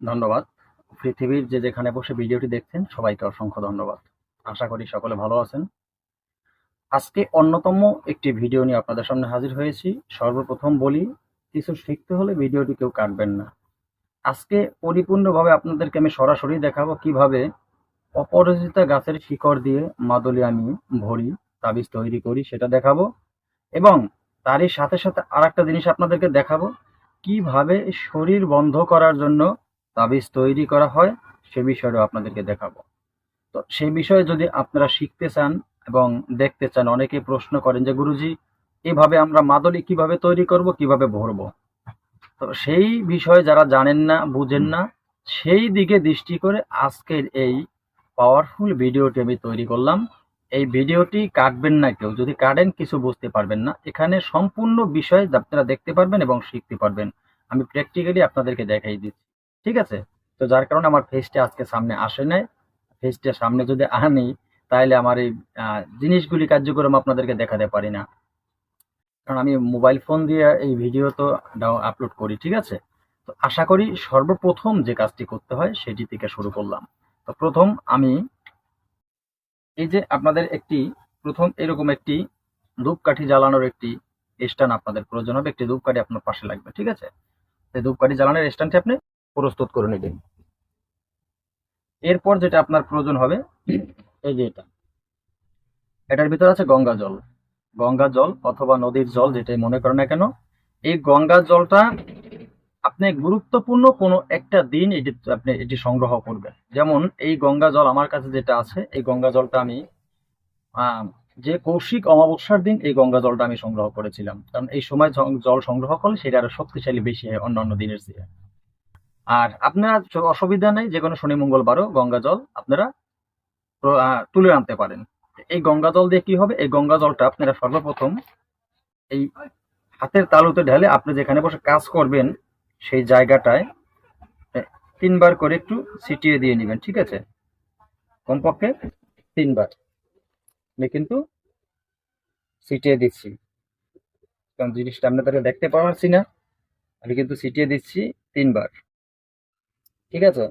ধন্যবাদ। পৃথিবীর যে যেখানে বসে ভিডিওটি দেখছেন, সবাইকে অসংখ্য ধন্যবাদ। আশা করি সকলে ভালো আছেন। আজকে অন্যতম একটি ভিডিও নিয়ে আপনাদের সামনে হাজির হয়েছি। সর্বপ্রথম বলি, কিছু শিখতে হলে ভিডিওটি কেউ কাটবেন না। আজকে পরিপূর্ণভাবে আপনাদেরকে আমি সরাসরি দেখাবো কীভাবে অপরাজিতা গাছের শিকড় দিয়ে মাদুলি আমি ভরি, তাবিজ তৈরি করি, সেটা দেখাবো। এবং তারই সাথে সাথে আর জিনিস আপনাদেরকে দেখাবো, কীভাবে শরীর বন্ধ করার জন্য তাবিজ তৈরি করা হয়, সে বিষয়টাও আপনাদেরকে দেখাবো। তো সেই বিষয়ে যদি আপনারা শিখতে চান এবং দেখতে চান অনেকে প্রশ্ন করেন যে, গুরুজি, এভাবে আমরা মাদলি কীভাবে তৈরি করব, কীভাবে ভরবো? তো সেই বিষয়ে যারা জানেন না, বুঝেন না, সেই দিকে দৃষ্টি করে আজকের এই পাওয়ারফুল ভিডিওটি আমি তৈরি করলাম। এই ভিডিওটি কাটবেন না কেউ, যদি কাটেন কিছু বুঝতে পারবেন না। এখানে সম্পূর্ণ বিষয় আপনারা দেখতে পারবেন এবং শিখতে পারবেন। আমি প্র্যাকটিক্যালি আপনাদেরকে দেখাই দিচ্ছি। ঠিক আছে? তো যার কারণে আমার ফেসটা আজকে সামনে আসে নাই। ফেসটা সামনে যদি আনি তাহলে আমার এই জিনিসগুলি কার্যক্রম আপনাদেরকে দেখাতে পারি না। কারণ আমি মোবাইল ফোন দিয়ে এই ভিডিও তো আপলোড করি, ঠিক আছে? তো আশা করি সর্বপ্রথম যে কাজটি করতে হয়, সেটি থেকে শুরু করলাম। তো প্রথম আমি এই যে আপনাদের একটি, প্রথম এরকম একটি ধূপকাঠি জ্বালানোর একটি স্ট্যান্ড আপনাদের প্রয়োজন হবে। একটি ধূপকাঠি আপনার পাশে লাগবে, ঠিক আছে? এই ধূপকাঠি জ্বালানোর স্ট্যান্ডটি আপনি প্রস্তুত করে নেবেন। এরপর যেটা আপনার প্রয়োজন হবে, এই যে এটা। এটার ভিতরে আছে গঙ্গা জল। গঙ্গা জল অথবা নদীর জল, যেটাই মনে করেন না কেন, এই গঙ্গা জলটা আপনি গুরুত্বপূর্ণ কোনো একটা দিন এটি আপনি এটি সংগ্রহ করবেন। যেমন এই গঙ্গা জল আমার কাছে যেটা আছে, এই গঙ্গা জলটা আমি যে কৌশিক অমাবস্যার দিন এই গঙ্গা জলটা আমি সংগ্রহ করেছিলাম। কারণ এই সময় জল সংগ্রহ করলে সেটা আরও শক্তিশালী বেশি হয় অন্যান্য দিনের চেয়ে। আর আপনারা অসুবিধা নেই যে কোনো শনি মঙ্গলবারও গঙ্গা জল আপনারা তুলে আনতে পারেন। এই গঙ্গা জল দিয়ে কি হবে? এই গঙ্গা জলটা আপনারা সর্বপ্রথম এই হাতের তালুতে ঢেলে আপনি যেখানে বসে কাজ করবেন, সেই জায়গাটায় তিনবার করে একটু ছিটিয়ে দিয়ে নেবেন, ঠিক আছে? কমপক্ষে তিনবার। আমি কিন্তু ছিটিয়ে দিচ্ছি। কারণ জিনিসটা আপনাদেরকে দেখতে পাচ্ছি না আমি কিন্তু ছিটিয়ে দিচ্ছি তিনবার। ঠিক আছে?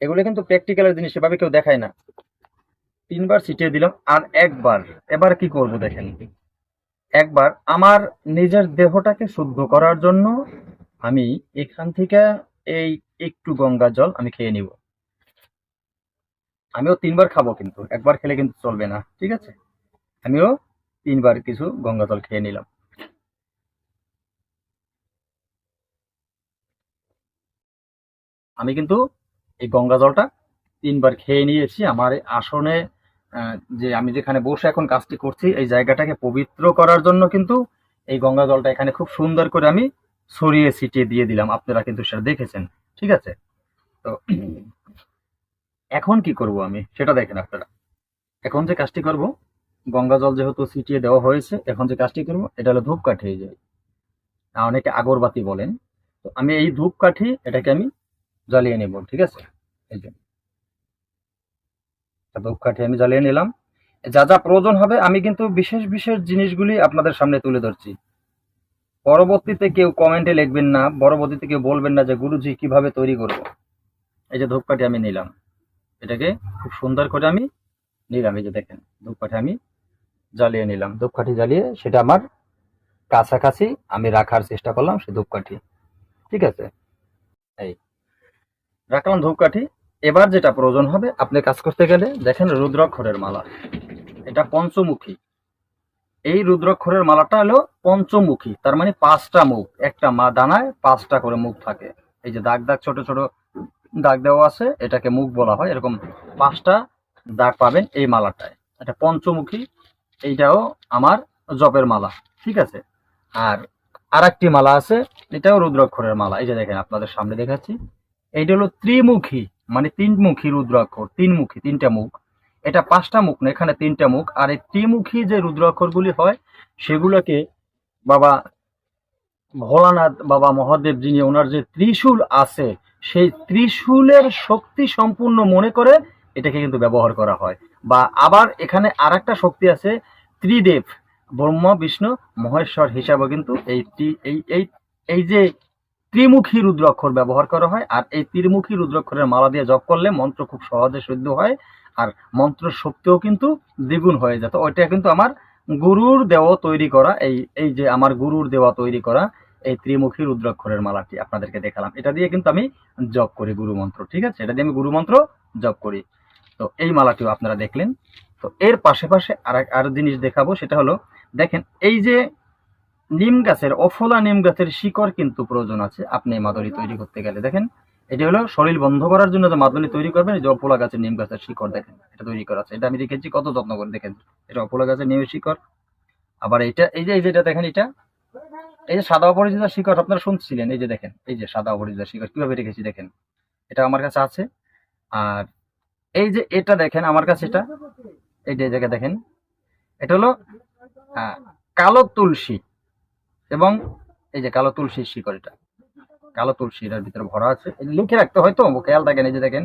এগুলো কিন্তু প্র্যাকটিক্যালের জিনিস, সেভাবে কেউ দেখায় না। তিনবার ছিটিয়ে দিলাম, আর একবার, এবার কি করব দেখেন? একবার আমার নিজের দেহটাকে শুদ্ধ করার জন্য আমি এখান থেকে এই একটু গঙ্গা জল আমি খেয়ে নিব। আমিও তিনবার খাব কিন্তু, একবার খেলে কিন্তু চলবে না, ঠিক আছে? আমিও তিনবার কিছু গঙ্গা জল খেয়ে নিলাম। আমি কিন্তু এই গঙ্গা জলটা তিনবার খেয়ে নিয়েছি। আমার আসনে যে আমি যেখানে বসে এখন কাজটি করছি, এই জায়গাটাকে পবিত্র করার জন্য কিন্তু এই গঙ্গা জলটা এখানে খুব সুন্দর করে আমি ছড়িয়ে ছিটিয়ে দিয়ে দিলাম। আপনারা কিন্তু সেটা দেখেছেন, ঠিক আছে? তো এখন কি করব আমি? সেটা দেখেন আপনারা। এখন যে কাজটি করব, গঙ্গা জল যেহেতু ছিটিয়ে দেওয়া হয়েছে, এখন যে কাজটি করব, এটা হলো ধূপকাঠি। এই যে অনেকে আগরবাতি বলেন। তো আমি এই ধূপকাঠি, এটাকে আমি জ্বালিয়ে নেব, ঠিক আছে? এই যে। ধূপকাঠি আমি জ্বালিয়ে নিলাম। যা যা প্রয়োজন হবে, আমি কিন্তু বিশেষ বিশেষ জিনিসগুলি আপনাদের সামনে তুলে ধরছি। পরবর্তীতে কেউ কমেন্টে লিখবেন না, পরবর্তীতে কেউ বলবেন না যে, গুরুজি, কীভাবে তৈরি করব? এই যে ধূপকাঠি আমি নিলাম। এটাকে খুব সুন্দর করে আমি নিলাম, এই যে দেখেন, ধূপকাঠি আমি জ্বালিয়ে নিলাম। ধূপকাঠি জ্বালিয়ে সেটা আমার কাছাকাছি আমি রাখার চেষ্টা করলাম সে ধূপকাঠি। ঠিক আছে? এই। রাখলাম ধূপকাঠি, এবার যেটা প্রয়োজন হবে, আপনি কাজ করতে গেলে দেখেন রুদ্রাক্ষরের মালা। এটা পঞ্চমুখী। এই রুদ্রাক্ষরের মালাটা হলো পঞ্চমুখী, তার মানে পাঁচটা মুখ। একটা মা দানায় পাঁচটা করে মুখ থাকে। এই যে দাগ দাগ, ছোট ছোট দাগ দেওয়া আছে, এটাকে মুখ বলা হয়, এরকম পাঁচটা দাগ পাবেন এই মালাটায়। এটা পঞ্চমুখী, এইটাও আমার জপের মালা, ঠিক আছে? আর আরেকটি মালা আছে, এটাও রুদ্রাক্ষরের মালা। এই যে দেখেন, আপনাদের সামনে দেখাচ্ছি। এইটা হলো ত্রিমুখী মানে তিনমুখী রুদ্রাক্ষর, তিনমুখী, তিনটা মুখ। এটা পাঁচটা মুখ না, এখানে তিনটা মুখ। আর এই ত্রিমুখী যে রুদ্রাক্ষরগুলি হয়, সেগুলোকে বাবা ভোলানাথ, বাবা মহাদেব যিনি ওনার যে ত্রিশূল আছে, সেই ত্রিশূলের শক্তি সম্পূর্ণ মনে করে এটাকে কিন্তু ব্যবহার করা হয়। বা আবার এখানে আরেকটা শক্তি আছে, ত্রিদেব, ব্রহ্মা, বিষ্ণু, মহেশ্বর হিসাবে কিন্তু এই এই এই যে ত্রিমুখী রুদ্রাক্ষর ব্যবহার করা হয়, আর এই ত্রিমুখী রুদ্রাক্ষরের মালা দিয়ে জপ করলে মন্ত্র খুব সহজে সিদ্ধ হয়, আর মন্ত্র শক্তিও কিন্তু দ্বিগুণ হয়ে যেত ওইটা কিন্তু আমার গুরুর দেওয়া তৈরি করা, এই এই যে আমার গুরুর দেওয়া তৈরি করা এই ত্রিমুখী রুদ্রাক্ষরের মালাটি আপনাদেরকে দেখালাম। এটা দিয়ে কিন্তু আমি জপ করি গুরু মন্ত্র, ঠিক আছে? এটা দিয়ে আমি গুরু মন্ত্র জপ করি। তো এই মালাটিও আপনারা দেখলেন। তো এর পাশে পাশে আর আর জিনিস দেখাবো, সেটা হলো, দেখেন এই যে নিম গাছের, অফলা নিম গাছের শিকড় কিন্তু প্রয়োজন আছে। আপনি মাদুরি তৈরি করতে গেলে দেখেন, এটা হলো শরীর বন্ধ করার জন্য যে মাদুরি তৈরি করবেন যে অফলা গাছের নিম গাছের শিকড় দেখেন, এটা তৈরি করা আছে। এটা আমি দেখেছি, কত যত্ন করে দেখেন। এটা অফলা গাছের নিমের শিকড়। আবার এটা এই যে এই যে এটা দেখেন এটা, এই যে সাদা অপরিচিত শিকড়, আপনারা শুনছিলেন, এই যে দেখেন, এই যে সাদা অপরিচিত শিকড়, কীভাবে রেখেছি দেখেন, এটা আমার কাছে আছে। আর এই যে এটা দেখেন, আমার কাছে এটা, এই যে, এই জায়গায় দেখেন, এটা হলো কালো তুলসী। এবং এই যে কালো তুলসীর শিকড় এটা কালো তুলসী এটার ভিতরে ভরা আছে। লিখে রাখতে হয়তো খেয়াল থাকেন এই যে দেখেন,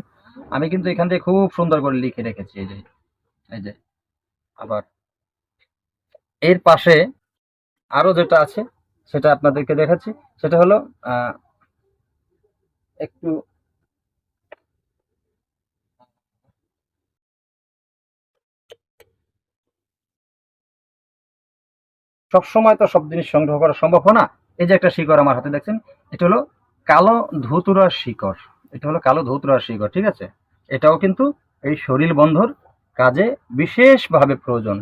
আমি কিন্তু এখান থেকে খুব সুন্দর করে লিখে রেখেছি, এই যে এই যে, আবার এর পাশে আরও যেটা আছে, সেটা আপনাদেরকে দেখাচ্ছি। সেটা হলো একটু সবসময় তো সব জিনিস সংগ্রহ করা সম্ভব না। এই যে একটা শিকড় আমার হাতে, দেখছেন? এটা হলো কালো ধুতুরার শিকড়। এটা হলো কালো ধুতুরার শিকড়, ঠিক আছে? এটাও কিন্তু এই শরীর বন্ধর কাজে বিশেষভাবে প্রয়োজন,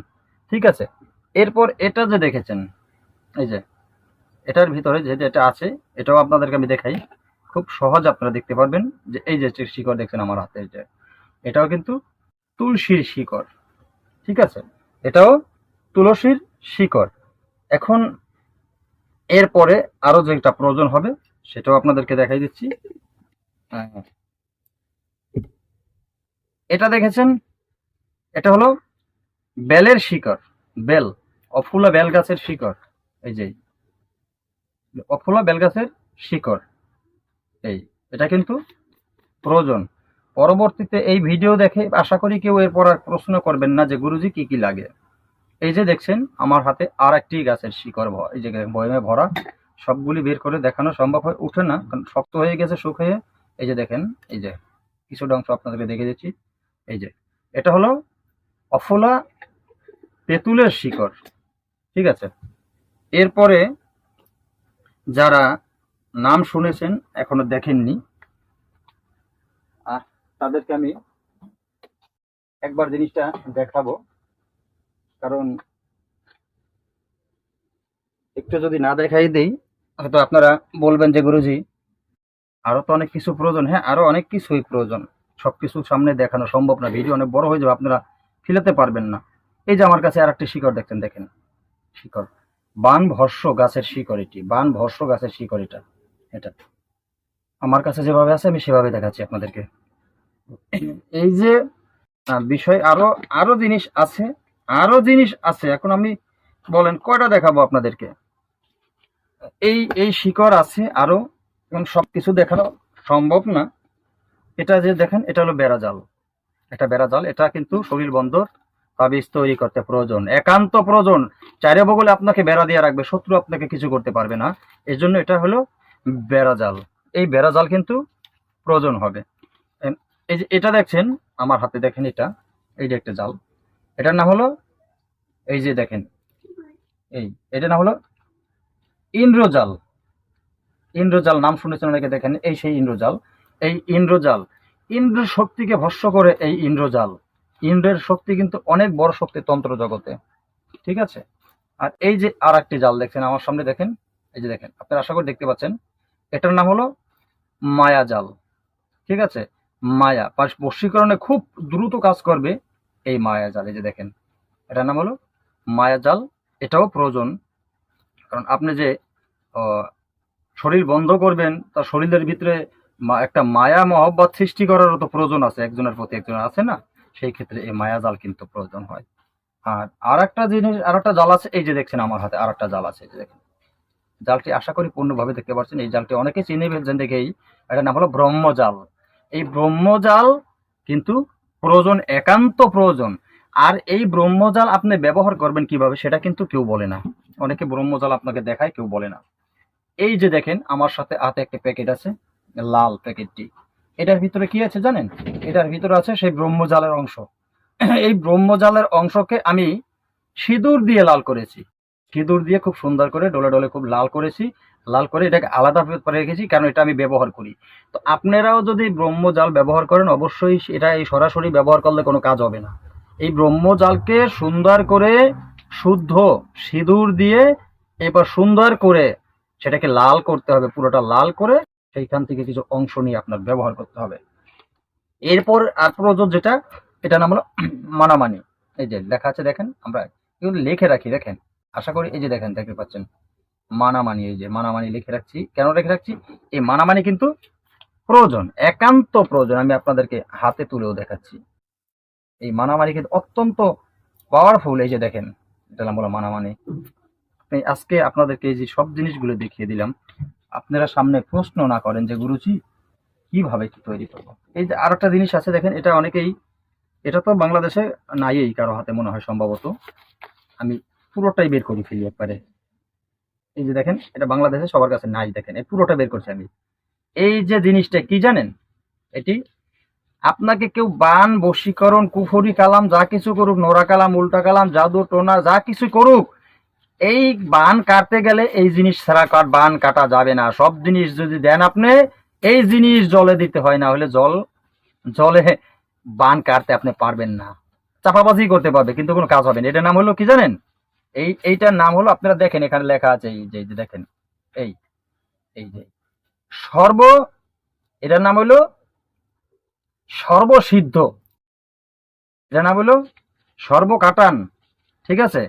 ঠিক আছে? এরপর এটা যে দেখেছেন, এই যে, এটার ভিতরে যে এটা আছে, এটাও আপনাদেরকে আমি দেখাই। খুব সহজ আপনারা দেখতে পারবেন যে এই যে শিকড় দেখছেন আমার হাতে যে, এটাও কিন্তু তুলসীর শিকড়, ঠিক আছে? এটাও তুলসীর শিকড়। এখন এরপরে আরও যেটা প্রয়োজন হবে, সেটাও আপনাদেরকে দেখাই দিচ্ছি। এটা দেখেছেন? এটা হলো বেলের শিকড়, বেল, অফুলা বেল গাছের শিকড়। এই যে, অফুলা বেল গাছের শিকড়। এই, এটা কিন্তু প্রয়োজন। পরবর্তীতে এই ভিডিও দেখে আশা করি কেউ এরপর আর প্রশ্ন করবেন না যে গুরুজি কি কি লাগে। এই যে দেখছেন আমার হাতে আর একটি গাছের শিকড় ভ- এই যে বয়মে ভরা সবগুলি বের করে দেখানো সম্ভব হয় উঠে না কারণ শক্ত হয়ে গেছে শুকিয়ে এই যে দেখেন এই যে কিছুটা অংশ আপনাদেরকে দেখে দিচ্ছি এই যে এটা হলো অফলা তেঁতুলের শিকড় ঠিক আছে? এরপরে যারা নাম শুনেছেন এখনও দেখেননি আহ, তাদেরকে আমি একবার জিনিসটা দেখাবো। কারণ একটু যদি না দেখাই দেই, হয়তো আপনারা বলবেন যে গুরুজি, আরও তো অনেক কিছু প্রয়োজন। হ্যাঁ আরও অনেক কিছুই প্রয়োজন। সবকিছু সামনে দেখানো সম্ভব না। ভিডিও অনেক বড় হয়ে যাবে, আপনারা ফিলাতে পারবেন না। এই যে আমার কাছে আর একটি শিকড় দেখছেন, দেখেন। শিকড়। বান ভস্য গাছের শিকড় এটি। বান ভস্য গাছের শিকড় এটা। এটা। আমার কাছে যেভাবে আছে, আমি সেভাবে দেখাচ্ছি আপনাদেরকে। এই যে বিষয় আরও আরও জিনিস আছে। আরও জিনিস আছে। এখন আমি বলেন, কয়টা দেখাবো আপনাদেরকে? এই এই শিকড় আছে আরও, এখন সবকিছু দেখানো সম্ভব না। এটা যে দেখেন, এটা হলো বেড়াজাল এটা বেড়া জাল, এটা কিন্তু শরীর বন্দর তাবিজ তৈরি করতে প্রয়োজন। একান্ত প্রয়োজন। চারে বগলে আপনাকে বেড়া দিয়ে রাখবে, শত্রু আপনাকে কিছু করতে পারবে না। এই জন্য এটা হলো বেড়াজাল এই বেড়া জাল কিন্তু প্রয়োজন হবে। এই যে এটা দেখছেন, আমার হাতে দেখেন এটা। এই যে একটা জাল। এটার নাম হলো, এই যে দেখেন, এই এটার নাম হলো ইন্দ্রজাল। ইন্দ্রজাল, নাম শুনেছেন অনেকে, দেখেন, এই সেই ইন্দ্রজাল। এই ইন্দ্রজাল ইন্দ্র শক্তিকে ভস্য করে এই ইন্দ্রজাল। ইন্দ্রের শক্তি কিন্তু অনেক বড় শক্তি তন্ত্র জগতে, ঠিক আছে? আর এই যে আর একটি জাল দেখছেন, আমার সামনে দেখেন, এই যে দেখেন, আপনারা আশা করি দেখতে পাচ্ছেন, এটার নাম হলো মায়া জাল, ঠিক আছে? মায়া বশীকরণে খুব দ্রুত কাজ করবে এই মায়া জাল, এই যে দেখেন। এটার নাম হলো মায়া জাল। এটাও প্রয়োজন, কারণ আপনি যে শরীর বন্ধ করবেন, তার শরীরের ভিতরে একটা মায়া মহব্বত সৃষ্টি করারও তো প্রয়োজন আছে, একজনের প্রতি একজনের আছে না? সেই ক্ষেত্রে এই মায়া জাল কিন্তু প্রয়োজন হয়। আর আর একটা জিনিস আর একটা জাল আছে, এই যে দেখছেন আমার হাতে আর একটা জাল আছে, এই যে দেখেন। জালটি আশা করি পূর্ণভাবে দেখতে পাচ্ছেন এই জালটি অনেকে চিনে ফেলছেন দেখেই। এটার নাম হলো ব্রহ্মজাল। এই ব্রহ্মজাল কিন্তু প্রয়োজন, একান্ত প্রয়োজন। আর এই ব্রহ্মজাল আপনি ব্যবহার করবেন কীভাবে, সেটা কিন্তু কেউ বলে না। অনেকে ব্রহ্মজাল আপনাকে দেখায়, কেউ বলে না। এই যে দেখেন, আমার সাথে হাতে একটা প্যাকেট আছে, লাল প্যাকেটটি। এটার ভিতরে কি আছে জানেন? এটার ভিতরে আছে সেই ব্রহ্মজালের অংশ। এই ব্রহ্মজালের অংশকে আমি সিঁদুর দিয়ে লাল করেছি। সিঁদুর দিয়ে খুব সুন্দর করে, ডলে ডলে খুব লাল করেছি। লাল করে এটাকে আলাদা করে রেখেছি কারণ এটা আমি ব্যবহার করি। তো আপনারাও যদি ব্রহ্মজাল ব্যবহার করেন, অবশ্যই এটা এই সরাসরি ব্যবহার করলে কোনো কাজ হবে না। এই ব্রহ্মজালকে সুন্দর করে শুদ্ধ সিঁদুর দিয়ে এবার সুন্দর করে সেটাকে লাল করতে হবে, পুরোটা লাল করে সেইখান থেকে কিছু অংশ নিয়ে আপনার ব্যবহার করতে হবে। এরপর আর যেটা এটা নাম হলো মানামানি। এই যে লেখা আছে দেখেন, আমরা লিখে রাখি, দেখেন। আশা করি এই যে দেখেন, দেখতে পাচ্ছেন। মানামানি, এই যে মানামানি লিখে রাখছি। কেন লিখে রাখছি? এই মানামানি কিন্তু প্রয়োজন, একান্ত প্রয়োজন। আমি আপনাদেরকে হাতে তুলেও দেখাচ্ছি। এই মানামানি কিন্তু অত্যন্ত পাওয়ারফুল এই যে দেখেন, এটা হলো মানামানি। আজকে আপনাদেরকে এই যে সব জিনিসগুলো দেখিয়ে দিলাম। আপনারা সামনে প্রশ্ন না করেন যে, গুরুজি, কীভাবে কি তৈরি করব? এই যে আর একটা জিনিস আছে, দেখেন, এটা অনেকেই, এটা তো বাংলাদেশে নাই কারও হাতে মনে হয় সম্ভবত। আমি পুরোটাই বের করি ফেলি একবারে। এই যে দেখেন, এটা বাংলাদেশে সবার কাছে নাই, দেখেন, এই পুরোটা বের করছি আমি। এই যে জিনিসটা, কি জানেন? এটি আপনাকে কেউ বান, বশীকরণ, কুফরি কালাম, যা কিছু করুক, নোরা কালাম, উল্টা কালাম, জাদু, টোনা, যা কিছু করুক, এই বান কাটতে গেলে এই জিনিস ছাড়া কাট বান কাটা যাবে না। সব জিনিস যদি দেন আপনি, এই জিনিস জলে দিতে হয়, না হলে জল, জলে বান কাটতে আপনি পারবেন না। চাপাবাজি করতে পারবে, কিন্তু কোনো কাজ হবে না। এটার নাম হলো কি জানেন? এই, এইটার নাম হলো, আপনারা দেখেন, এখানে লেখা আছে, এই যে দেখেন, এই এই যে। সর্ব, এটার নাম হলো সর্বসিদ্ধ। এটার নাম হলো সর্বকাটান, ঠিক আছে?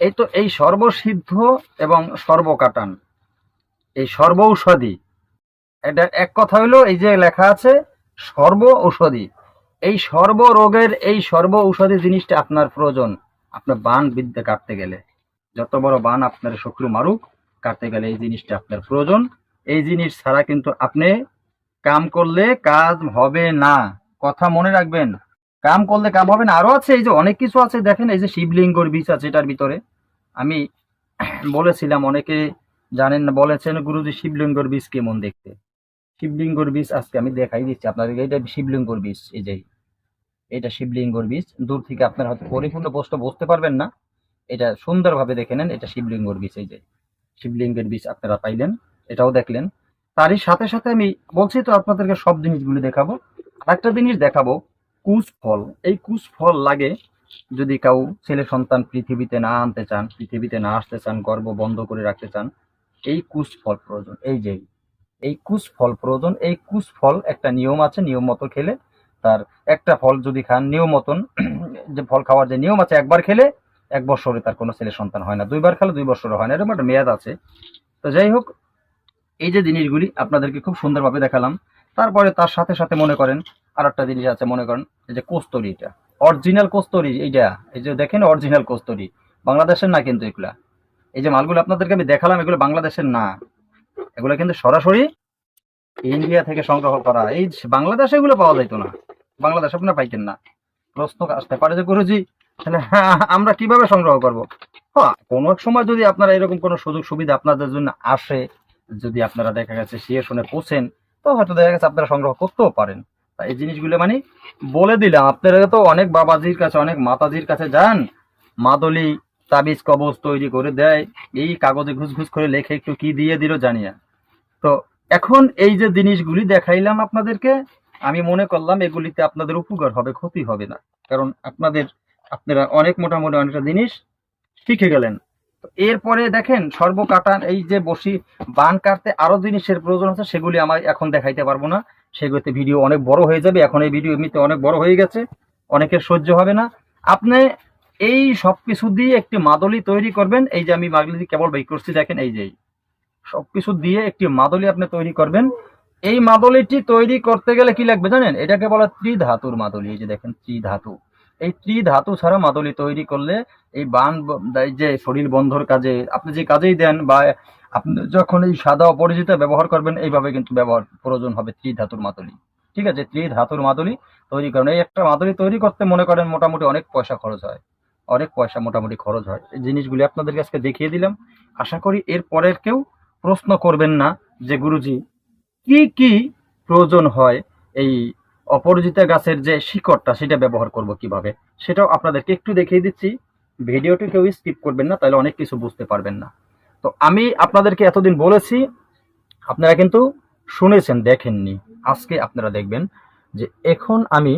এই তো, এই সর্বসিদ্ধ এবং সর্বকাটান, এই সর্ব ঔষধি এটা এক কথা হলো, এই যে লেখা আছে সর্ব ঔষধি এই সর্ব রোগের এই সর্ব ঔষধি জিনিসটা আপনার প্রয়োজন। আপনার বান বিদ্যা কাটতে গেলে। যত বড় বান আপনার শত্রু মারুক, কাটতে গেলে এই জিনিসটা আপনার প্রয়োজন। এই জিনিস ছাড়া কিন্তু আপনি কাম করলে কাজ হবে না। কথা মনে রাখবেন, কাম করলে কাম হবে না। আরও আছে এই যে অনেক কিছু আছে, দেখেন এই যে শিবলিঙ্গর বীজ আছে এটার ভিতরে। আমি বলেছিলাম, অনেকে জানেন না, বলেছেন, গুরুজি, শিবলিঙ্গর বীজ কেমন দেখতে? শিবলিঙ্গর বীজ আজকে আমি দেখাই দিচ্ছি। আপনাদেরকে, এটা শিবলিঙ্গর বীজ, এই যে এটা শিবলিঙ্গর বীজ। দূর থেকে আপনারা হয়তো পরিপূর্ণ প্রশ্ন বুঝতে পারবেন না। এটা সুন্দরভাবে দেখে নেন, এটা শিবলিঙ্গর বীজ, এই যে শিবলিঙ্গের বীজ আপনারা পাইলেন, এটাও দেখলেন। তারই সাথে সাথে আমি বলছি তো আপনাদেরকে সব জিনিসগুলো দেখাবো। আরেকটা জিনিস দেখাবো, কুশ ফল। এই কুশ ফল লাগে যদি কাউ ছেলে সন্তান পৃথিবীতে না আনতে চান, পৃথিবীতে না আসতে চান, গর্ব বন্ধ করে রাখতে চান, এই কুশ ফল প্রয়োজন। এই যে, এই কুশ ফল প্রয়োজন। এই কুশ ফল একটা নিয়ম আছে, নিয়ম মতো খেলে তার একটা ফল যদি খান নিয়ম মতন, যে ফল খাওয়ার যে নিয়ম আছে, একবার খেলে এক বছরে তার কোনো ছেলে সন্তান হয় না। দুইবার খেলে দুই বছরে হয় না, এরকম একটা মেয়াদ আছে। তো যাই হোক, এই যে জিনিসগুলি আপনাদেরকে খুব সুন্দরভাবে দেখালাম। তারপরে তার সাথে সাথে মনে করেন আর একটা জিনিস আছে মনে করেন এই যে কস্তরি এটা। অরিজিনাল কস্তরি এইটা। এই যে দেখেন অরিজিনাল কস্তরি। বাংলাদেশের না কিন্তু এগুলা। এই যে মালগুলো আপনাদেরকে আমি দেখালাম, এগুলো বাংলাদেশের না। এগুলো কিন্তু সরাসরি ইন্ডিয়া থেকে সংগ্রহ করা। এই বাংলাদেশে এগুলো পাওয়া যাইতো না। বাংলাদেশে আপনারা পাইতেন না। প্রশ্ন আসতে পারে যে গুরুজি, তাহলে আমরা কীভাবে সংগ্রহ করব? হ্যাঁ কোনো এক সময় যদি আপনারা এরকম কোনো সুযোগ সুবিধা আপনাদের জন্য আসে, যদি আপনারা দেখা গেছে শিয়ে শুনে পৌঁছেন, তো হয়তো দেখা গেছে আপনারা সংগ্রহ করতেও পারেন। এই জিনিসগুলো মানে বলে দিলাম, আপনারা তো অনেক বাবাজির কাছে, অনেক মাতাজির কাছে যান, মাদলি তাবিজ, কবজ তৈরি করে দেয়, এই কাগজে ঘুষ ঘুষ করে লেখে একটু কি দিয়ে দিল জানি না। তো এখন এই যে জিনিসগুলি দেখাইলাম আপনাদেরকে আমি মনে করলাম এগুলিতে আপনাদের উপকার হবে, ক্ষতি হবে না। কারণ আপনাদের, আপনারা অনেক মোটামুটি অনেকটা জিনিস শিখে গেলেন। এরপরে দেখেন সর্বকাটান এই যে বসি বান কাটতে আরও জিনিসের প্রয়োজন আছে, সেগুলি আমার এখন দেখাইতে পারব না। সেগুলিতে ভিডিও অনেক বড় হয়ে যাবে, এখন এই ভিডিও এমনিতে অনেক বড় হয়ে গেছে, অনেকের সহ্য হবে না। আপনি এই সব কিছু দিয়ে একটি মাদলি তৈরি করবেন, এই যে আমি মাদলি কেবল বের করছি, দেখেন এই যে এই। সবকিছু দিয়ে একটি মাদলি আপনি তৈরি করবেন। এই মাদলিটি তৈরি করতে গেলে কি লাগবে জানেন? এটাকে বলা ত্রিধাতুর মাদলি, এই যে দেখেন ত্রিধাতু। এই ত্রিধাতু ছাড়া মাদলি তৈরি করলে এই বান যে শরীর বন্ধর কাজে, আপনি যে কাজেই দেন বা আপনি যখন এই সাদা অপরিচিত ব্যবহার করবেন, এইভাবে কিন্তু ব্যবহার, প্রয়োজন হবে ত্রিধাতুর মাদলি। ঠিক আছে? ত্রিধাতুর মাদলি তৈরি করেন। এই একটা মাদলি তৈরি করতে মনে করেন মোটামুটি অনেক পয়সা খরচ হয়। অনেক পয়সা মোটামুটি খরচ হয়। এই জিনিসগুলি আপনাদের আজকে দেখিয়ে দিলাম। আশা করি এর পরের কেউ প্রশ্ন করবেন না যে, গুরুজি কি কি প্রয়োজন হয় এই অপরাজিতা গাছের যে শিকড়টা, সেটা ব্যবহার করব কীভাবে? সেটাও আপনাদেরকে একটু দেখিয়ে দিচ্ছি। ভিডিওটি কেউ স্কিপ করবেন না, তাহলে অনেক কিছু বুঝতে পারবেন না। তো আমি আপনাদেরকে এতদিন বলেছি, আপনারা কিন্তু শুনেছেন, দেখেননি। আজকে আপনারা দেখবেন যে এখন আমি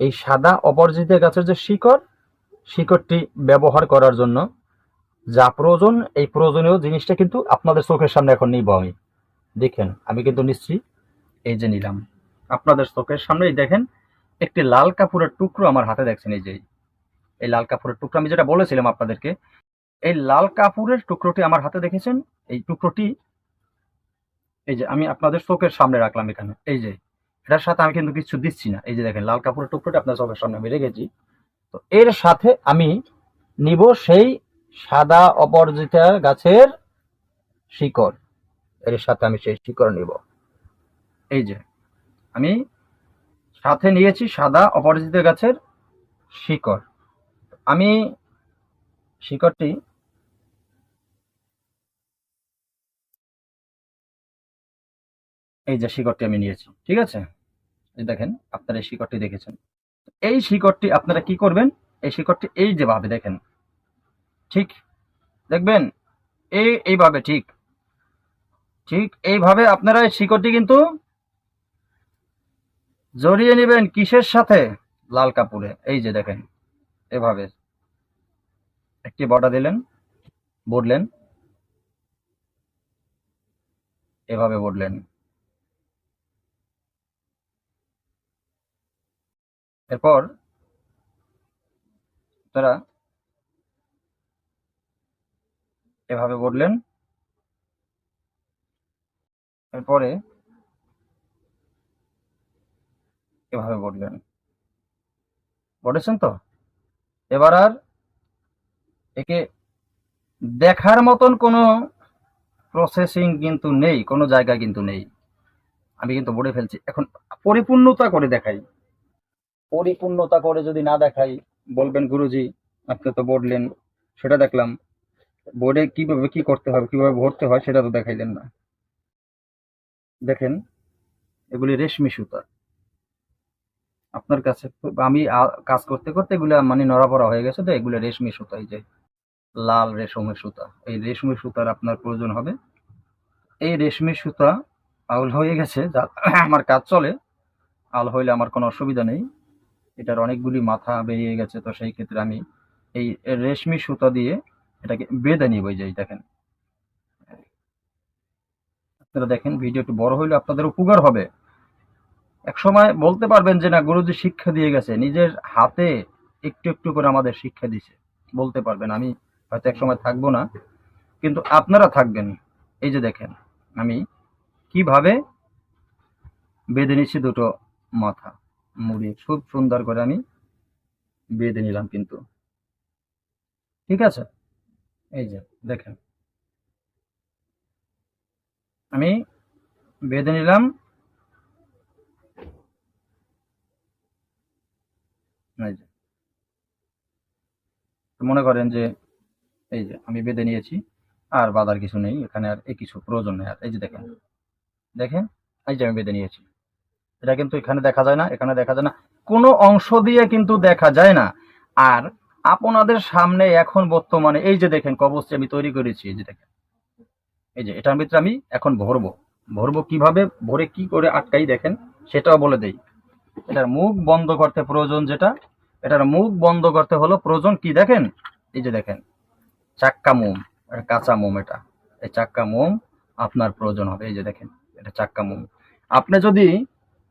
এই সাদা অপরাজিতা গাছের যে শিকড়, শিকড়টি ব্যবহার করার জন্য যা প্রয়োজন, এই প্রয়োজনীয় জিনিসটা কিন্তু আপনাদের চোখের সামনে এখন নিব আমি। দেখেন, আমি কিন্তু নিচ্ছি এই যে নিলাম। আপনাদের চোখের সামনেই দেখেন, একটি লাল কাপড়ের টুকরো আমার হাতে দেখছেন, এই যে, এই লাল কাপড়ের টুকরো। আমি যেটা বলেছিলাম আপনাদেরকে, এই লাল কাপড়ের টুকরোটি আমার হাতে দেখেছেন? এই টুকরোটি, এই যে, আমি আপনাদের চোখের সামনে রাখলাম এখানে, এই যে, এটার সাথে আমি কিন্তু কিছু দিচ্ছি না। এই যে দেখেন, লাল কাপড়ের টুকরোটি আপনার চোখের সামনে আমি রেখেছি। তো এর সাথে আমি নিব সেই সাদা অপরাজিতা গাছের শিকড়। এর সাথে আমি সেই শিকড় নিব। এই যে, আমি সাথে নিয়েছি সাদা অপরাজিতা গাছের শিকড়। আমি শিকড়টি এই যে শিকড়টি আমি নিয়েছি, ঠিক আছে? এই দেখেন, আপনারা এই শিকড়টি দেখেছেন। এই শিকড়টি আপনারা কি করবেন? এই শিকড়টি এই যেভাবে দেখেন, ঠিক? দেখবেন? এই, এইভাবে, ঠিক? ঠিক এইভাবে আপনারা এই শিকড়টি কিন্তু জড়িয়ে নেবেন কিসের সাথে? লাল কাপড়ে। এই যে দেখেন, এভাবে একটি বটা দিলেন বললেন এভাবে বললেন এরপর তারা এভাবে বললেন এরপরে এভাবে বললেন। বলেছেন তো? এবার আর একে দেখার মতন কোনো প্রসেসিং কিন্তু নেই, কোনো জায়গা কিন্তু নেই। আমি কিন্তু বলে ফেলছি, এখন পরিপূর্ণতা করে দেখাই। পরিপূর্ণতা করে যদি না দেখাই, বলবেন গুরুজি, আপনি তো বললেন, সেটা দেখলাম। বোর্ডে কীভাবে কি করতে হবে, কীভাবে ভরতে হয়, সেটা তো দেখাইলেন না। দেখেন, এগুলি রেশমি সুতা। আপনার কাছে আমি কাজ করতে করতে এগুলো মানে নড়াপড়া হয়ে গেছে তো, এগুলো রেশমি সুতা, এই যে লাল রেশমের সুতা। এই রেশমি সুতার আপনার প্রয়োজন হবে। এই রেশমি সুতা আউল হয়ে গেছে, যা আমার কাজ চলে আল হইলে আমার কোনো অসুবিধা নেই। এটার অনেকগুলি মাথা বেরিয়ে গেছে, তো সেই ক্ষেত্রে আমি এই রেশমি সুতা দিয়ে এটাকে বেঁধে নিব, এই যে দেখেন। আপনারা দেখেন ভিডিও একটু বড় হইলে আপনাদের উপকার হবে। এক সময় বলতে পারবেন যে, না, গুরুজি শিক্ষা দিয়ে গেছে, নিজের হাতে একটু একটু করে আমাদের শিক্ষা দিছে। বলতে পারবেন, আমি হয়তো এক সময় থাকব না। কিন্তু আপনারা থাকবেন। এই যে দেখেন, আমি কীভাবে বেঁধে নিচ্ছি দুটো মাথা। মুড়ি খুব সুন্দর করে আমি বেঁধে নিলাম কিন্তু। ঠিক আছে? এই যে, দেখেন। আমি বেঁধে নিলাম। মনে করেন যে, এই যে আমি বেঁধে নিয়েছি, আর বাদার কিছু নেই, এখানে আর এই কিছু প্রয়োজন নেই। আর এই যে দেখেন দেখেন, এই যে আমি বেঁধে নিয়েছি। এটা কিন্তু এখানে দেখা যায় না, এখানে দেখা যায় না। কোনো অংশ দিয়ে কিন্তু দেখা যায় না। আর আপনাদের সামনে এখন বর্তমানে, এই যে দেখেন কবচটি আমি তৈরি করেছি, এই যে দেখেন। এই যে এটার ভিতরে আমি এখন ভরবো। ভরবো কীভাবে? ভরে কি করে আটকাই দেখেন, সেটাও বলে দেই। এটার মুখ বন্ধ করতে প্রয়োজন যেটা? এটার মুখ বন্ধ করতে হলো প্রয়োজন কি দেখেন? এই যে দেখেন, চাক্কা মোম কাঁচা মোম এটা। এই চাক্কা মোম আপনার প্রয়োজন হবে। এই যে দেখেন, এটা চাক্কা মোম। আপনি যদি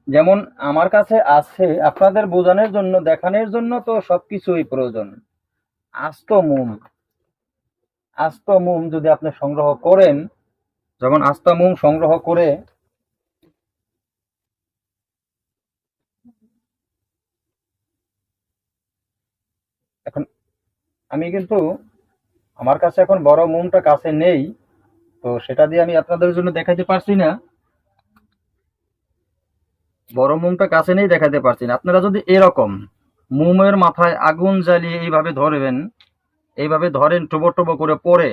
যেমন আমার কাছে আছে, আপনাদের বোঝানোর জন্য, দেখানোর জন্য তো সবকিছুই প্রয়োজন। আস্ত মোম। আস্ত মোম যদি আপনি সংগ্রহ করেন যখন আস্ত মোম সংগ্রহ করে এখন আমি কিন্তু আমার কাছে এখন বড় মোমটা কাছে নেই, তো সেটা দিয়ে আমি আপনাদের জন্য দেখাতে পারছি না। বড় মোমটা কাছে নেই দেখাতে পারছি না। আপনারা যদি এরকম মোমের মাথায় আগুন জ্বালিয়ে এইভাবে ধরবেন এইভাবে ধরেন টোবো টোবো করে পরে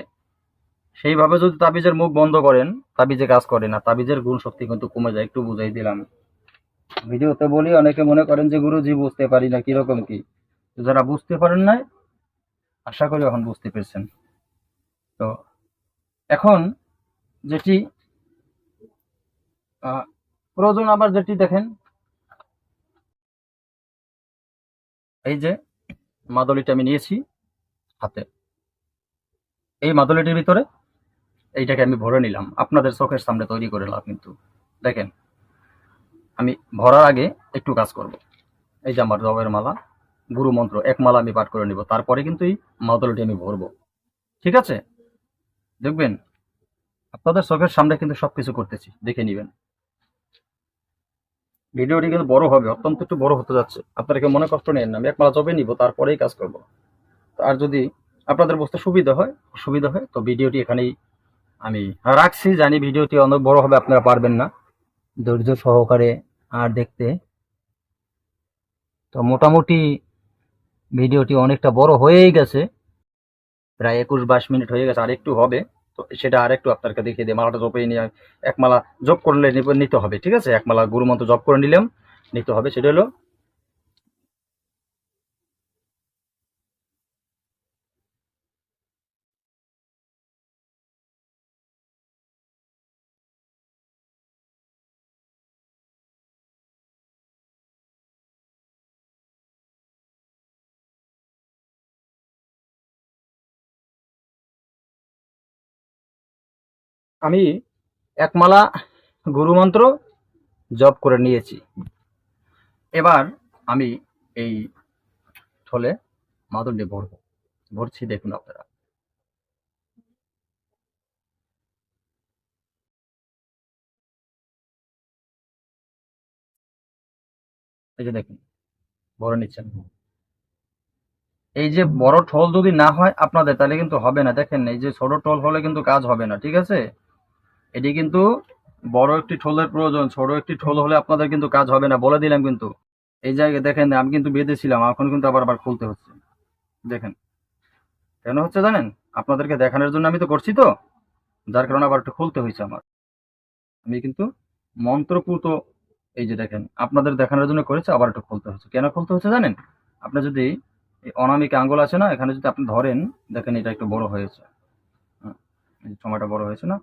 সেইভাবে যদি তাবিজের মুখ বন্ধ করেন, তাবিজে কাজ করে না, তাবিজের গুণ শক্তি কিন্তু কমে যায়, একটু বুঝাই দিলাম। ভিডিওতে বলি, অনেকে মনে করেন যে গুরুজি বুঝতে পারি না কীরকম কি? যারা বুঝতে পারেন নাই, আশা করি এখন বুঝতে পেরেছেন। তো এখন যেটি প্রয়োজন আবার যেটি দেখেন, এই যে মাদলিটা আমি নিয়েছি। হাতে। এই মাদলিটির ভিতরে এইটাকে আমি ভরে নিলাম। আপনাদের চোখের সামনে তৈরি করে নিলাম কিন্তু। দেখেন, আমি ভরার আগে একটু কাজ করব। এই যে আমার জবের মালা, গুরু মন্ত্র, এক মালা আমি পাঠ করে নিব। তারপরে কিন্তু এই মাদলটি আমি ভরবো। ঠিক আছে? দেখবেন, আপনাদের চোখের সামনে কিন্তু সবকিছু করতেছি। দেখে নিবেন। ভিডিওটি কিন্তু বড় হবে, অত্যন্ত একটু বড় হতে যাচ্ছে। আপনারা কেউ মনে কষ্ট নেন না। আমি এক মালা জবে নিব, তারপরেই কাজ করব। আর যদি আপনাদের বুঝতে সুবিধা হয় সুবিধা হয়, তো ভিডিওটি এখানেই আমি রাখছি। জানি ভিডিওটি অনেক বড় হবে, আপনারা পারবেন না। ধৈর্য সহকারে আর দেখতে। তো মোটামুটি ভিডিওটি অনেকটা বড় হয়েই গেছে। প্রায় একুশ বাইশ মিনিট হয়ে গেছে, আর একটু হবে। তো সেটা আর একটু আপনাকে দেখিয়ে দিই। মালাটা জপে নিয়ে এক মালা জপ করলে নিতে হবে, ঠিক আছে? এক মালা গুরু মন্ত্র জপ করে নিলাম, নিতে হবে। সেটা হলো আমি একমালা গুরুমন্ত্র জপ করে নিয়েছি। এবার আমি এই থলে মাদুলি ভরবো। ভরছি, দেখুন আপনারা। এই যে দেখুন, ভরে নিচ্ছেন। এই যে বড় ঠোল যদি না হয় আপনাদের, তাহলে কিন্তু হবে না। দেখেন, এই যে ছোট টোল হলে কিন্তু কাজ হবে না, ঠিক আছে? এটি কিন্তু বড় একটি ঠোলের প্রয়োজন ছোট একটি ঠোল হলে আপনাদের কিন্তু কাজ হবে না, বলে দিলাম কিন্তু। এই জায়গায় দেখেন, আমি কিন্তু বেঁধেছিলাম এখন কিন্তু আবার আবার খুলতে হচ্ছে। দেখেন, কেন হচ্ছে জানেন? আপনাদেরকে দেখানোর জন্য আমি তো করছি তো, যার কারণে আবার একটু খুলতে হয়েছে আমার। আমি কিন্তু মন্ত্রপুত, এই যে দেখেন, আপনাদের দেখানোর জন্য করেছে, আবার একটু খুলতে হচ্ছে। কেন খুলতে হচ্ছে জানেন? আপনি যদি এই অনামিক আঙ্গুল আছে না, এখানে যদি আপনি ধরেন, দেখেন এটা একটু বড় হয়েছে। সময়টা বড় হয়েছে না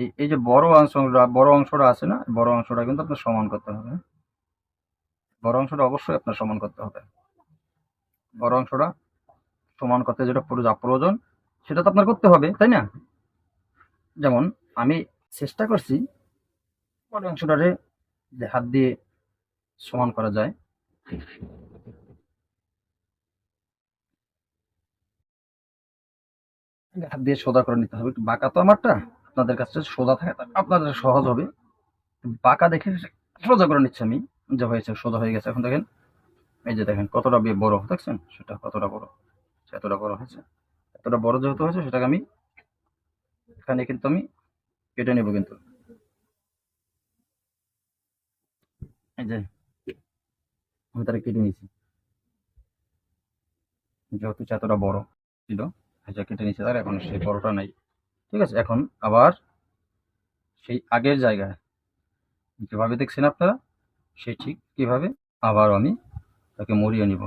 এই এই যে বড় অংশ বড় অংশটা আছে না? বড় অংশটা কিন্তু আপনার সমান করতে হবে। বড় অংশটা অবশ্যই আপনার সমান করতে হবে। বড় অংশটা সমান করতে যেটা যা প্রয়োজন, সেটা তো আপনার করতে হবে, তাই না? যেমন আমি চেষ্টা করছি বড় অংশটারে হাত দিয়ে সমান করা যায়। হাত দিয়ে সোজা করে নিতে হবে। একটু বাঁকা তো আমারটা। আপনাদের কাছে সোজা থাকে আপনাদের সহজ হবে। বাঁকা দেখে সোজা করে নিচ্ছি আমি, যা হয়েছে, সোজা হয়ে গেছে। এখন দেখেন, এই যে দেখেন, কতটা বড়, দেখছেন? সেটা কতটা বড়? এতটা বড় হয়েছে। এতটা বড় যেহেতু হয়েছে, সেটাকে আমি এখানে কিন্তু আমি কেটে নেব কিন্তু। এই যে, আমি তারা কেটে নিয়েছি। যেহেতু এতটা বড় ছিল কেটে নিয়েছি তার এখন সেই বড়টা নাই। ঠিক আছে? এখন আবার সেই আগের জায়গায় যেভাবে দেখছেন আপনারা, সেই ঠিক কীভাবে আবার আমি তাকে মরিয়ে নিব।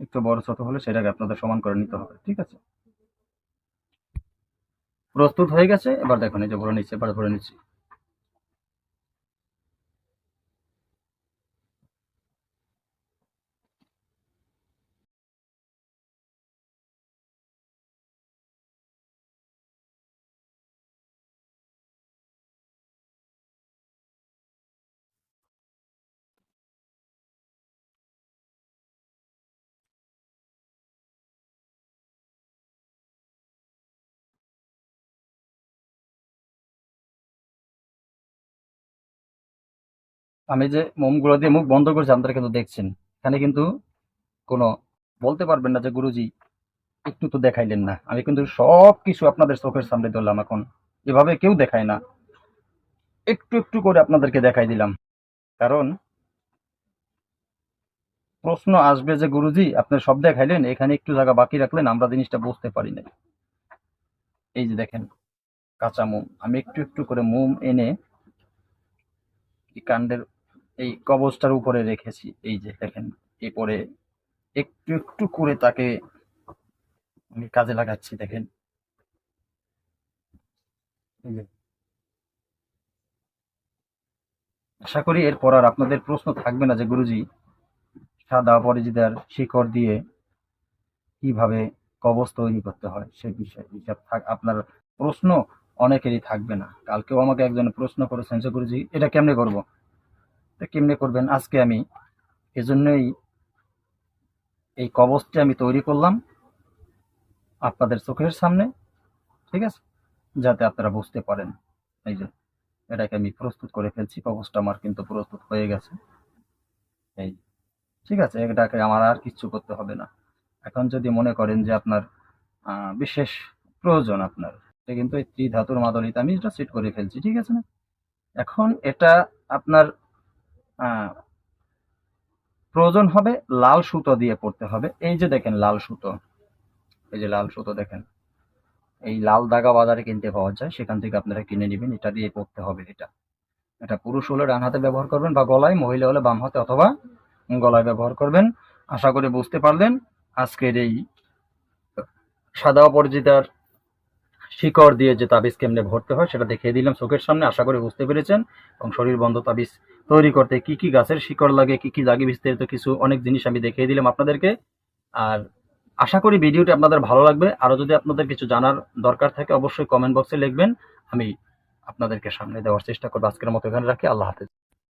একটু বড় ছোট হলে সেটাকে আপনাদের সমান করে নিতে হবে, ঠিক আছে? প্রস্তুত হয়ে গেছে? এবার দেখুন, এই যে ভরে নিচ্ছে, এবার ভরে নিচ্ছি। আমি যে মোমগুলো দিয়ে মুখ বন্ধ করছি, আপনারা কিন্তু দেখছেন। এখানে কিন্তু কোনো বলতে পারবেন না যে গুরুজি, একটু তো দেখাইলেন না। আমি কিন্তু সব কিছু আপনাদের চোখের সামনে ধরলাম এখন। এভাবে কেউ দেখায় না। একটু একটু করে আপনাদেরকে দেখাই দিলাম। কারণ প্রশ্ন আসবে যে, গুরুজি আপনার সব দেখাইলেন, এখানে একটু জায়গা বাকি রাখলেন, আমরা জিনিসটা বুঝতে পারি না এই যে দেখেন, কাঁচা মোম। আমি একটু একটু করে মোম এনে কাণ্ডের এই কবজটার উপরে রেখেছি। এই যে দেখেন, এরপরে একটু একটু করে তাকে আমি কাজে লাগাচ্ছি, দেখেন। আশা করি এরপর আর আপনাদের প্রশ্ন থাকবে না যে, গুরুজি, সাদা পরিচিতার শিকড় দিয়ে কীভাবে কবচ তৈরি করতে হয়, সে বিষয়ে হিসাব থাক, আপনার প্রশ্ন অনেকেরই থাকবে না। কালকেও আমাকে একজন প্রশ্ন করেছেন যে, গুরুজি, এটা কেমনে করব? তো কেমনে করবেন? আজকে আমি এজন্যই এই কবচটি আমি তৈরি করলাম আপনাদের চোখের সামনে, ঠিক আছে? যাতে আপনারা বুঝতে পারেন। এই যে, এটাকে আমি প্রস্তুত করে ফেলছি কবচটা আমার কিন্তু প্রস্তুত হয়ে গেছে। এই, ঠিক আছে, এটাকে আমার আর কিচ্ছু করতে হবে না। এখন যদি মনে করেন যে আপনার বিশেষ প্রয়োজন আপনার, এটা কিন্তু এই ত্রিধাতুর মাদলিতে আমি এটা সেট করে ফেলছি, ঠিক আছে না? এখন এটা আপনার প্রয়োজন হবে লাল সুতো দিয়ে পড়তে হবে। এই যে দেখেন লাল সুতো, এই যে লাল সুতো দেখেন, এই লাল দাগা বাজারে কিনতে পাওয়া যায়, সেখান থেকে আপনারা কিনে নেবেন, এটা দিয়ে পড়তে হবে এটা। এটা পুরুষ হলে ডান হাতে ব্যবহার করবেন বা গলায়, মহিলা হলে বাম হাতে অথবা গলায় ব্যবহার করবেন। আশা করি বুঝতে পারলেন আজকের এই সাদা অপরাজিতার শিকড় দিয়ে যে তাবিজ কেমনে ভরতে হয় সেটা দেখিয়ে দিলাম চোখের সামনে, আশা করি বুঝতে পেরেছেন। এবং শরীর বন্ধ তাবিজ তৈরি করতে কি কি গাছের শিকড় লাগে, কি কি লাগে বিস্তারিত কিছু অনেক জিনিস আমি দেখিয়ে দিলাম আপনাদেরকে। আর আশা করি ভিডিওটি আপনাদের ভালো লাগবে। আরও যদি আপনাদের কিছু জানার দরকার থাকে অবশ্যই কমেন্ট বক্সে লিখবেন। আমি আপনাদেরকে সামনে দেওয়ার চেষ্টা করব। আজকের মতো এখানে রাখি। আল্লাহ হাফেজ।